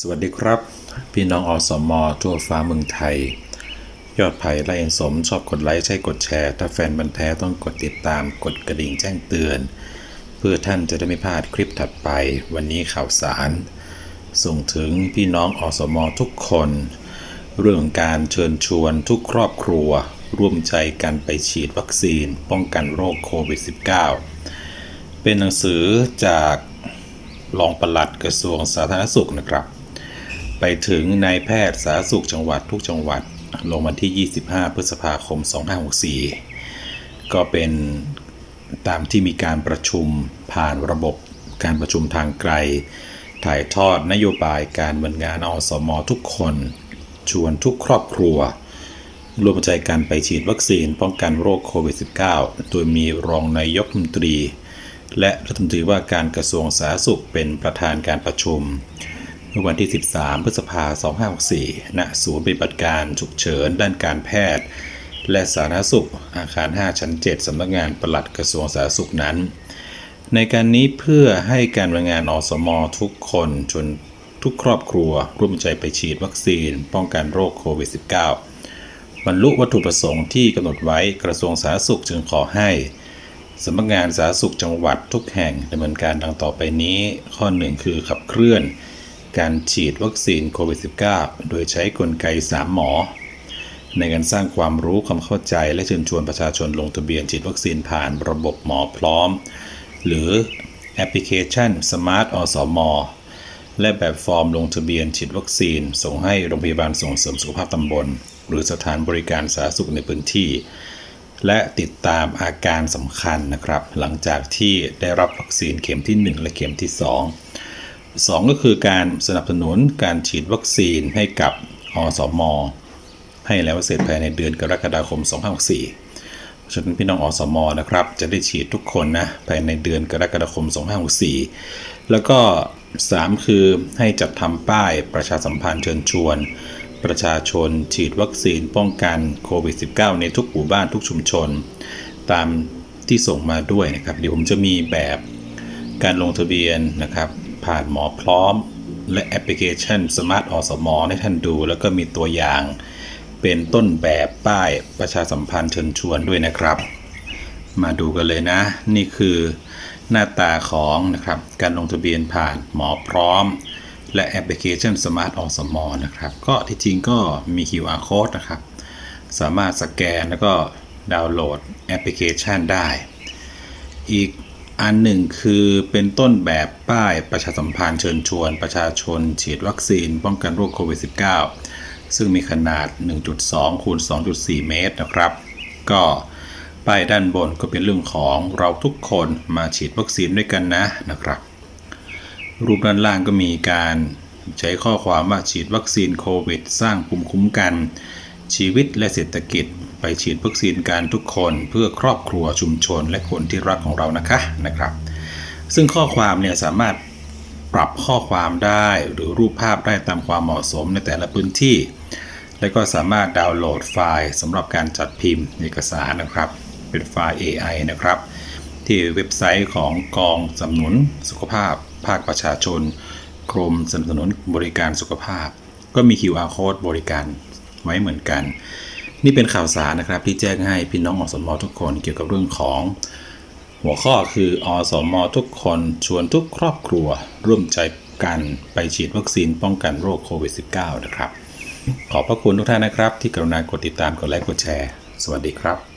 สวัสดีครับ พี่น้องอสมอทั่วฟ้าเมืองไทย ยอดไผ่ไล่สมชอบกดไลค์ใช้กดแชร์ ถ้าแฟนบันแท้ต้องกดติดตามกดกระดิ่งแจ้งเตือน เพื่อท่านจะได้ไม่พลาดคลิปถัดไป วันนี้ข่าวสาร ส่งถึงพี่น้องอสมอทุกคน เรื่องการเชิญชวนทุกครอบครัว ร่วมใจกันไปฉีดวัคซีน ป้องกันโรคโควิด -19 เป็นหนังสือจากรองปลัดกระทรวงสาธารณสุขนะครับ ไปถึงนายแพทย์สาธารณสุขจังหวัดทุกจังหวัดลงวันที่ 25 พฤษภาคม 2564 ก็เป็นตามที่มีการประชุมผ่านระบบการประชุมทางไกล ถ่ายทอดนโยบายการดำเนินงานอสมทุกคน ชวนทุกครอบครัวร่วมใจกันไปฉีดวัคซีนป้องกันโรคโควิด -19 โดยมีรองนายกรัฐมนตรี และรัฐมนตรีว่าการกระทรวงสาธารณสุขเป็นประธานการประชุม เมื่อวันที่ 13 พฤษภาคม 2564 ณ ศูนย์ปฏิบัติการฉุกเฉินด้านการแพทย์ และสาธารณสุข อาคาร 5 ชั้น 7 สำนักงานปลัดกระทรวงสาธารณสุขนั้น ในการนี้เพื่อให้การดำเนิงานอสมทุกคนจนทุกครอบครัวร่วมใจไปฉีดวัคซีน ป้องกันโรคโควิด -19 บรรลุวัตถุประสงค์ที่กำหนดไว้กระทรวงสาธารณสุขจึงขอให้สำนักงานสาธารณสุขจังหวัดทุกแห่งดำเนินการดังต่อไปนี้ ข้อหนึ่งคือขับเคลื่อน การฉีดวัคซีนโควิด -19 โดยใช้กลไก 3 หมอ ในการสร้างความรู้ความเข้าใจและเชิญชวนประชาชนลงทะเบียนฉีดวัคซีนผ่านระบบหมอพร้อม หรือแอปพลิเคชัน Smart อสมและแบบฟอร์มลงทะเบียนฉีดวัคซีน ส่งให้โรงพยาบาลส่งเสริมสุขภาพตำบล หรือสถานบริการสาธารณสุขในพื้นที่ และติดตามอาการสำคัญนะครับ หลังจากที่ได้รับวัคซีนเข็มที่ 1 และเข็มที่ 2 2 ก็คือการสนับสนุนการฉีดวัคซีนให้กับอสมให้แล้วเสร็จภายในเดือนกรกฎาคม 2564ฉะนั้นพี่น้องอสมนะครับ จะได้ฉีดทุกคนนะภายในเดือนกรกฎาคม 2564 แล้วก็ 3 คือให้จัดทำป้ายประชาสัมพันธ์เชิญชวน ประชาชนฉีดวัคซีนป้องกันโควิด -19 ในทุกหมู่บ้านทุกชุมชน ตามที่ส่งมาด้วยนะครับเดี๋ยวผมจะมีแบบการลงทะเบียนนะครับ ผ่านหมอพร้อม และแอปพลิเคชัน Smart อสมอให้ท่านดู แล้วก็มีตัวอย่าง เป็นต้นแบบป้ายประชาสัมพันธ์เชิญชวนด้วยนะครับ มาดูกันเลยนะ นี่คือหน้าตาของนะครับการลงทะเบียนผ่านหมอพร้อม และแอปพลิเคชัน Smart อสมอนะครับ ก็ที่จริงก็มี QR code นะครับ สามารถสแกนแล้วก็ดาวน์โหลดแอปพลิเคชันได้ อีก อันหนึ่งคือเป็นต้นแบบป้ายประชาสัมพันธ์เชิญชวน ประชาชน ฉีดวัคซีน ป้องกันโรคโควิด -19 ซึ่งมีขนาด 1.2 คูณ 2.4 เมตรนะครับ ก็ป้ายด้านบนก็เป็นเรื่องของเราทุกคนมาฉีดวัคซีนด้วยกันนะนะครับ รูปด้านล่างก็มีการใช้ข้อความว่าฉีดวัคซีนโควิด สร้างภูมิคุ้มกัน ชีวิตและเศรษฐกิจ ไปฉีดวัคซีนการทุกคนเพื่อครอบครัวชุมชนและคนที่รักของเรานะคะนะครับ ซึ่งข้อความเนี่ยสามารถปรับข้อความได้หรือรูปภาพได้ตามความเหมาะสมในแต่ละพื้นที่ และก็สามารถดาวน์โหลดไฟล์สำหรับการจัดพิมพ์เอกสารนะครับ เป็นไฟล์ AI นะครับ ที่เว็บไซต์ของกองสนับสนุนสุขภาพ ภาคประชาชน กรมสนับสนุนบริการสุขภาพ ก็มี QR code บริการไว้เหมือนกัน นี่เป็นข่าวสารนะครับที่แจ้งให้พี่น้องอสมทุกคนเกี่ยวกับเรื่องของ หัวข้อคืออสมทุกคนชวนทุกครอบครัว ร่วมใจกันไปฉีดวัคซีนป้องกันโรคโควิด -19 นะครับ ขอบพระคุณทุกท่านนะครับ ที่กรุณากดติดตามกดไลค์กดแชร์ สวัสดีครับ